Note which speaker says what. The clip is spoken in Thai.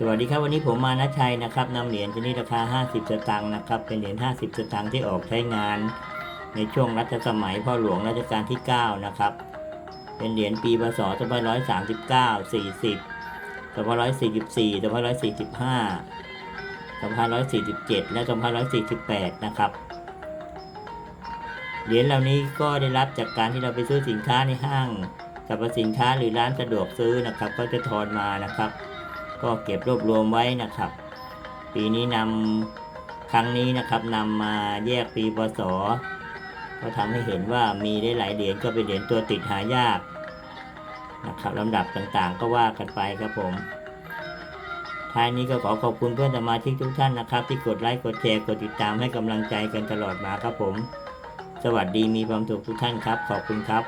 Speaker 1: สวัสดีครับวันนี้ผมมานะชัยนะครับนำเหรียญชนิดราคา 50 สตางค์นะครับ เป็นเหรียญ 50 สตางค์ที่ออกใช้งาน ในช่วงรัชสมัยพ่อหลวงรัชกาลที่ 9 นะครับ เป็นเหรียญปีพศ2539 40 2544 2545 2547 และ 2548 นะครับ เหรียญเหล่านี้ก็ได้รับจากการที่เราไปซื้อสินค้าในห้างสรรพสินค้าหรือร้านสะดวกซื้อนะครับ ก็จะทอนมานะครับ ก็เก็บรวบรวมไว้นะครับ ปีนี้นำครั้งนี้นะครับนำมาแยกปีพศก็ทำให้เห็นว่ามีได้หลายเหรียญก็เป็นเหรียญตัวติดหายากนะครับลำดับต่างๆ ก็ว่ากันไปครับผมท้ายนี้ก็ขอขอบคุณเพื่อนสมาชิกทุกท่านนะครับ ที่กดไลค์กดแชร์กดติดตามให้กำลังใจกันตลอดมาครับผม สวัสดีมีความสุขทุกท่านครับ ขอบคุณครับ